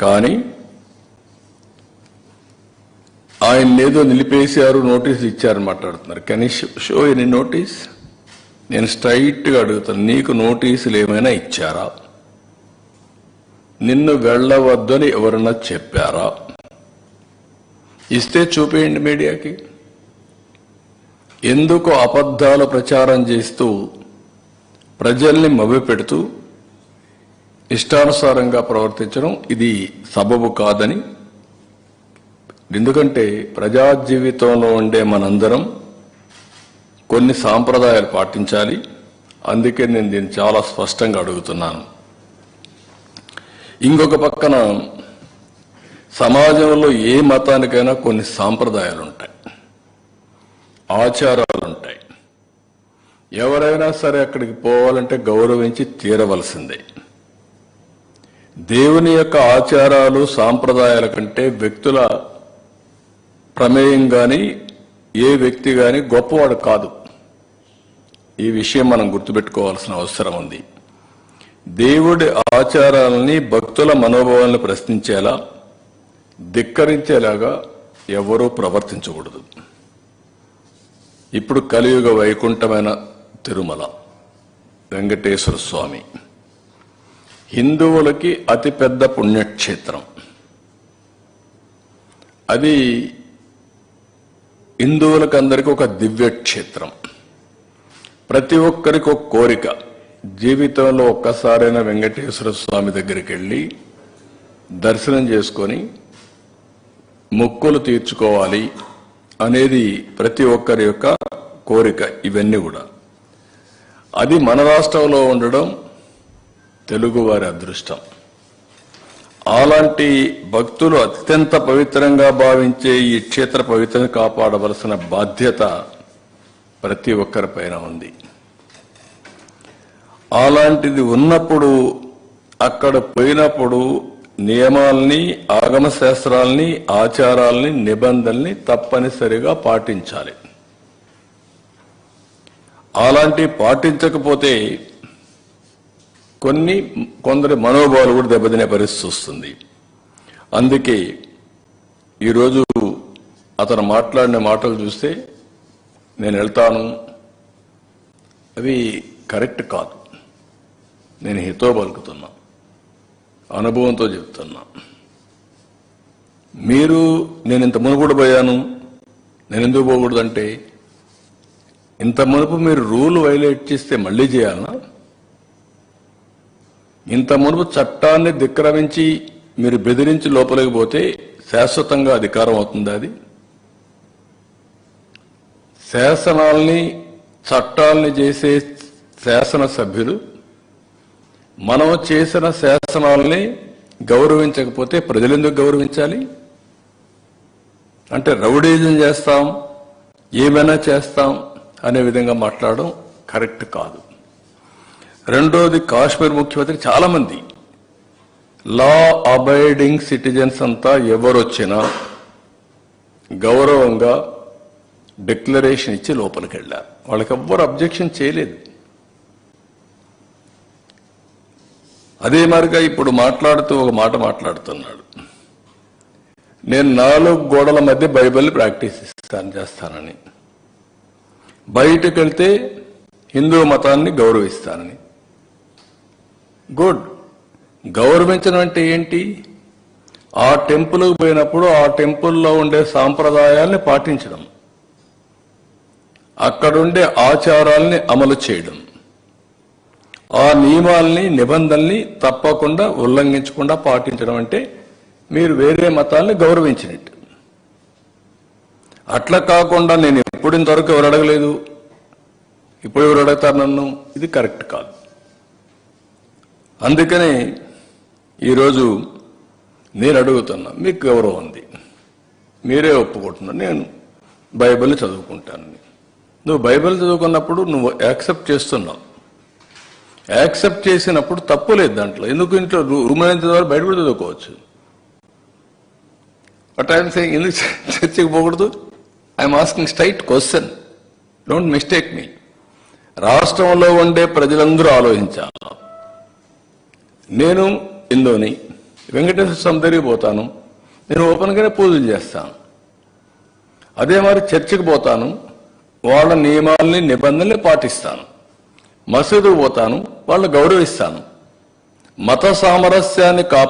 కానీ ఆయన ఏదో నిలిపేశారు నోటీస్ ఇచ్చారని మాట్లాడుతున్నారు. కానీ షో ఎనీ నోటీస్ నేను స్ట్రైట్గా అడుగుతాను నీకు నోటీసులు ఏమైనా ఇచ్చారా? నిన్ను వెళ్ళవద్దని ఎవరన్నా చెప్పారా? ఇస్తే చూపేయండి మీడియాకి. ఎందుకు అబద్ధాలు ప్రచారం చేస్తూ ప్రజల్ని మభ్యపెడుతూ ఇష్టానుసారంగా ప్రవర్తించడం ఇది సబబు కాదని. ఎందుకంటే ప్రజా జీవితంలో ఉండే మనందరం కొన్ని సాంప్రదాయాలు పాటించాలి. అందుకే నేను దీన్ని చాలా స్పష్టంగా అడుగుతున్నాను. ఇంకొక పక్కన సమాజంలో ఏ మతానికైనా కొన్ని సాంప్రదాయాలు ఉంటాయి. ఆచారాలు ఉంటాయి. ఎవరైనా సరే అక్కడికి పోవాలంటే గౌరవించి తీరవలసిందే. దేవుని యొక్క ఆచారాలు సాంప్రదాయాల కంటే వ్యక్తుల ప్రమేయం గాని ఏ వ్యక్తి గాని గొప్పవాడు కాదు. ఈ విషయం మనం గుర్తుపెట్టుకోవాల్సిన అవసరం ఉంది. దేవుడి ఆచారాలని భక్తుల మనోభావాలను ప్రశ్నించేలా ధిక్కరించేలాగా ఎవరూ ప్రవర్తించకూడదు. ఇప్పుడు కలియుగ వైకుంఠమైన తిరుమల వెంకటేశ్వర స్వామి. హిందువులకి అతిపెద్ద పుణ్యక్షేత్రం. అది హిందువులకు అందరికీ ఒక దివ్య క్షేత్రం ప్రతి ఒక్కరికి ఒక కోరిక. జీవితంలో ఒక్కసారైనా వెంకటేశ్వర స్వామి దగ్గరికి వెళ్ళి దర్శనం చేసుకొని మొక్కులు తీర్చుకోవాలి అనేది ప్రతి ఒక్కరి యొక్క కోరిక ఇవన్నీ కూడా. అది మన రాష్ట్రంలో ఉండడం తెలుగువారి అదృష్టం. అలాంటి భక్తులు అత్యంత పవిత్రంగా భావించే ఈ క్షేత్ర పవిత్రను కాపాడవలసిన బాధ్యత ప్రతి ఒక్కరిపైన ఉంది. అలాంటిది ఉన్నప్పుడు అక్కడ పోయినప్పుడు నియమాల్ని ఆగమ శాస్త్రాల్ని ఆచారాల్ని నిబంధనల్ని తప్పనిసరిగా పాటించాలి. అలాంటి పాటించకపోతే కొన్ని కొందరి మనోభావాలు కూడా దెబ్బతినే పరిస్థితి వస్తుంది. అందుకే ఈరోజు అతను మాట్లాడిన మాటలు చూస్తే నేను వెళ్తాను. అవి కరెక్ట్ కాదు. నేను హితో పలుకుతున్నా. అనుభవంతో చెప్తున్నా. మీరు నేను ఇంత మునుగుడు పోయాను. నేను ఎందుకు పోకూడదంటే ఇంత మునుపు మీరు రూల్ వైలేట్ చేస్తే మళ్ళీ చేయాలనా ఇంత మునుపు చట్టాన్ని ధిక్రమించి మీరు బెదిరించి లోపలికి పోతే శాశ్వతంగా అధికారం అవుతుంది అది? శాసనాల్ని చట్టాల్ని చేసే శాసన సభ్యులు మనం చేసిన శాసనాల్ని గౌరవించకపోతే ప్రజలు ఎందుకు గౌరవించాలి? అంటే రౌడీజం చేస్తాం ఏమైనా చేస్తాం అనే విధంగా మాట్లాడడం కరెక్ట్ కాదు. రెండోది కాశ్మీర్ ముఖ్యమంత్రి చాలా మంది లా అబైడింగ్ సిటిజన్స్ అంతా ఎవరొచ్చినా గౌరవంగా డిక్లరేషన్ ఇచ్చి లోపలికి వెళ్ళారు వాళ్ళకి ఎవ్వరు అబ్జెక్షన్ చేయలేదు. అదే మారిగా ఇప్పుడు మాట్లాడుతూ ఒక మాట మాట్లాడుతున్నాడు. నేను నాలుగు గోడల మధ్య బైబిల్ ప్రాక్టీస్ ఇస్తాను చేస్తానని. బయటకు వెళ్తే హిందూ మతాన్ని గౌరవిస్తానని. గుడ్. గౌరవించడం అంటే ఏంటి? ఆ టెంపుల్కి పోయినప్పుడు ఆ టెంపుల్లో ఉండే సాంప్రదాయాల్ని పాటించడం. అక్కడుండే ఆచారాల్ని అమలు చేయడం. ఆ నియమాల్ని నిబంధనల్ని తప్పకుండా ఉల్లంఘించకుండా పాటించడం అంటే మీరు వేరే మతాల్ని గౌరవించినట్టు. అట్లా కాకుండా నేను ఎప్పుడు ఇంతవరకు ఎవరు అడగలేదు. ఇప్పుడు ఎవరు అడుగుతారు నన్ను? ఇది కరెక్ట్ కాదు. అందుకని ఈరోజు నేను అడుగుతున్నా మీకు గౌరవం ఉంది. మీరే ఒప్పుకుంటున్నా నేను బైబిల్ చదువుకుంటాను. నువ్వు బైబిల్ చదువుకున్నప్పుడు నువ్వు యాక్సెప్ట్ చేస్తున్నావు. యాక్సెప్ట్ చేసినప్పుడు తప్పు లేదు దాంట్లో. ఎందుకు ఇంట్లో రూమైన ద్వారా బయట కూడా చదువుకోవచ్చు? బట్ ఐఎమ్ సెయింగ్ ఎందుకు చర్చకి పోకూడదు? I'm asking straight question don't mistake మీ రాష్ట్రంలో ఉండే ప్రజలందరూ ఆలోచించాలి. నేను ఇందోని వెంకటేశ్వర స్వామి దగ్గరికి పోతాను. నేను ఓపెన్గానే పూజలు చేస్తాను. అదే మరి చర్చికి పోతాను. వాళ్ళ నియమాల్ని నిబంధనల్ని పాటిస్తాను. మసీదుకు పోతాను. వాళ్ళని గౌరవిస్తాను. మత సామరస్యాన్ని కాపాడు